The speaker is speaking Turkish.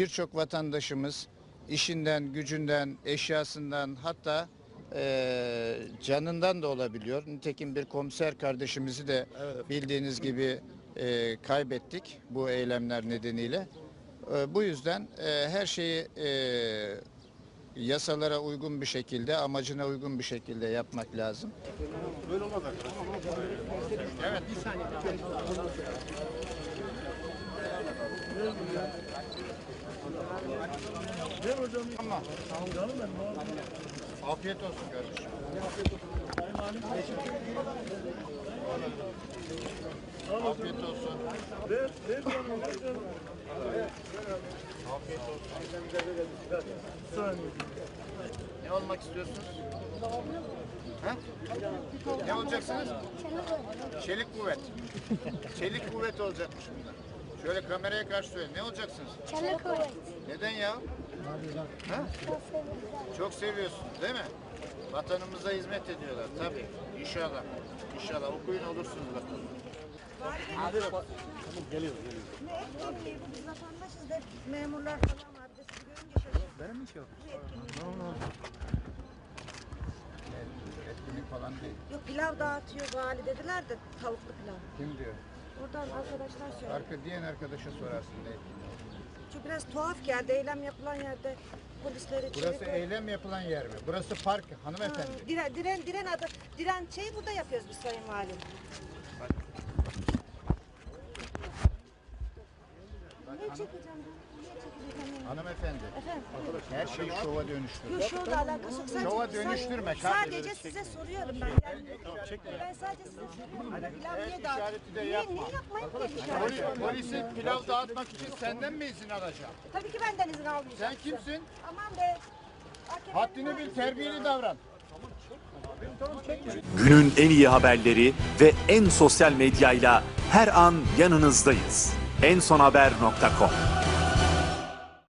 birçok vatandaşımız işinden, gücünden, eşyasından hatta e, canından da olabiliyor. Nitekim bir komiser kardeşimizi de bildiğiniz gibi e, kaybettik bu eylemler nedeniyle. E, bu yüzden e, her şeyi e, yasalara uygun bir şekilde, amacına uygun bir şekilde yapmak lazım. Evet. Ama. Afiyet olsun kardeşim. Afiyet olsun. Afiyet olsun. Ne olmak istiyorsunuz? Ha? Ne olacaksınız? Çelik kuvvet. Çelik kuvvet olacakmış bunlar. Şöyle kameraya karşı söyleyin. Ne olacaksınız? Çelik kuvvet. Neden ya? Ha? Çok seviyorsunuz değil mi? Vatanımıza hizmet ediyorlar tabii. İnşallah. İnşallah okuyun olursunuz bakalım. Ne etkinliği bu biz vatandaşız da memurlar falan var. Görünce. Benim mi yok? Etkinlik falan değil. Yok pilav dağıtıyor vali dediler de tavuklu pilav. Kim diyor? Oradan arkadaşlar söyledi. Arka diyen arkadaşa sorarsın ne etkinliği. Biraz tuhaf geldi. Eylem yapılan yerde polisleri Burası çevik- eylem yapılan yer mi? Burası park hanımefendi. Ha, Diren, diren, diren adı. Diren şeyi burada yapıyoruz biz sayın valim. Ne çekeceğim ben? Ne çekeceğim? Hanımefendi. Efendim? Her şeyi şova dönüştür. Yok şovla alakası yok. Sadece, Şova dönüştürme kardeşim. Sadece size soruyorum ben. Yani, ben sadece size soruyorum. Pilav niye dağıt? işareti de Niye, yapma. niye yapmayın ki işareti? polisi pilav dağıtmak için senden mi izin alacağım? Tabii ki benden izin almayacağım. Sen kimsin? Aman be. AKP'nin Haddini bil, terbiyeli davran. Günün en iyi haberleri ve en sosyal medyayla her an yanınızdayız. ensonhaber.com